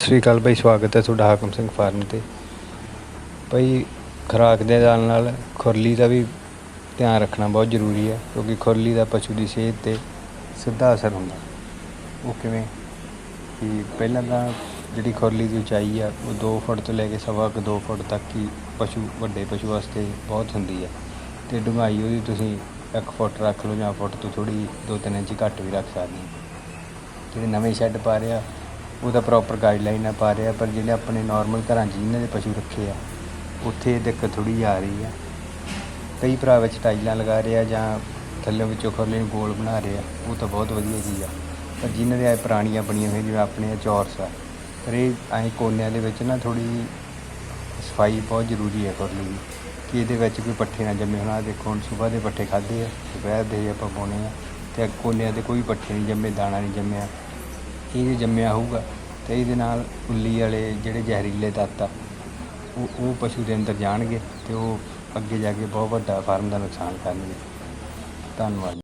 ਸਤਿ ਸ਼੍ਰੀ ਅਕਾਲ ਭਾਈ ਸਵਾਗਤ ਹੈ ਤੁਹਾਡਾ ਹਾਕਮ ਸਿੰਘ ਫਾਰਮ ਤੇ। ਭਾਈ ਖੁਰਾਕ ਦੇ ਨਾਲ ਨਾਲ ਖੁਰਲੀ ਦਾ ਵੀ ਧਿਆਨ ਰੱਖਣਾ ਬਹੁਤ ਜ਼ਰੂਰੀ ਹੈ, ਕਿਉਂਕਿ ਖੁਰਲੀ ਦਾ ਪਸ਼ੂ ਦੀ ਸਿਹਤ ਤੇ ਸਿੱਧਾ ਅਸਰ ਹੁੰਦਾ। ਉਹ ਕਿਵੇਂ? ਕਿ ਪਹਿਲਾਂ ਤਾਂ ਜਿਹੜੀ ਖੁਰਲੀ ਦੀ ਉਚਾਈ ਆ, ਉਹ 2 ਫੁੱਟ ਤੋਂ ਲੈ ਕੇ ਸਵਾ ਕੁ 2 ਫੁੱਟ ਤੱਕ ਹੀ ਪਸ਼ੂ, ਵੱਡੇ ਪਸ਼ੂ ਵਾਸਤੇ ਬਹੁਤ ਹੁੰਦੀ ਹੈ। ਤੇ ਡੂੰਘਾਈ ਉਹਦੀ ਤੁਸੀਂ 1 ਫੁੱਟ ਰੱਖ ਲਓ ਜਾਂ ਫੁੱਟ ਤੋਂ ਥੋੜੀ 2-3 ਇੰਚ ਘੱਟ ਵੀ ਰੱਖ ਸਕਦੇ ਹੋ। ਜਿਹੜੇ ਨਵੇਂ ਸ਼ੈੱਡ ਪਾ ਰਿਹਾ ਉਹਦਾ ਪ੍ਰੋਪਰ ਗਾਈਡਲਾਈਨ ਆ ਪਾ ਰਿਹਾ, ਪਰ ਜਿਹੜੇ ਆਪਣੇ ਨਾਰਮਲ ਘਰਾਂ 'ਚ ਜਿਨ੍ਹਾਂ ਦੇ ਪਸ਼ੂ ਰੱਖੇ ਆ, ਉੱਥੇ ਇਹ ਦਿੱਕਤ ਥੋੜੀ ਆ ਰਹੀ ਆ। ਕਈ ਭਰਾ ਵਿੱਚ ਟਾਈਲਾਂ ਲਗਾ ਰਹੇ ਆ ਜਾਂ ਥੱਲੇ ਵਿੱਚੋਂ ਖੁਰਲੇ ਨੂੰ ਗੋਲ ਬਣਾ ਰਹੇ ਆ ਉਹ ਤਾਂ ਬਹੁਤ ਵਧੀਆ ਚੀਜ਼ ਆ। ਪਰ ਜਿਨ੍ਹਾਂ ਦੇ ਐ ਪੁਰਾਣੀਆਂ ਬਣੀਆਂ ਹੋਈਆਂ, ਜਿਵੇਂ ਆਪਣੇ ਆ ਚੌਰਸ ਆ, ਪਰ ਇਹ ਐਂ ਕੋਨਿਆਂ ਦੇ ਵਿੱਚ ਨਾ ਥੋੜੀ ਸਫ਼ਾਈ ਬਹੁਤ ਜ਼ਰੂਰੀ ਹੈ ਖੁਰਲੀ ਦੀ, ਕਿ ਇਹਦੇ ਵਿੱਚ ਕੋਈ ਪੱਠੇ ਨਾ ਜੰਮੇ ਹੋਣਾ। ਦੇਖੋ, ਹੁਣ ਸਵੇਰ ਦੇ ਪੱਠੇ ਖਾਦੇ ਆ, ਦੁਪਹਿਰ ਦੇ ਆਪਾਂ ਪਾਉਣੇ ਆ, ਤੇ ਕੋਨਿਆਂ ਦੇ ਕੋਈ ਪੱਠੇ ਨਹੀਂ ਜੰਮੇ, ਦਾਣਾ ਨਹੀਂ ਜੰਮਿਆ। ਇਹ ਜੰਮਿਆ ਹੋਊਗਾ ਤੇ ਇਹਦੇ ਨਾਲ ਉੱਲੀ ਵਾਲੇ ਜਿਹੜੇ ਜ਼ਹਿਰੀਲੇ ਤੱਤ ਆ, ਉਹ ਉਹ ਪਸ਼ੂ ਦੇ ਅੰਦਰ ਜਾਣਗੇ ਤੇ ਉਹ ਅੱਗੇ ਜਾ ਕੇ ਬਹੁਤ ਵੱਡਾ ਫਾਰਮ ਦਾ ਨੁਕਸਾਨ ਕਰਨਗੇ। ਧੰਨਵਾਦ।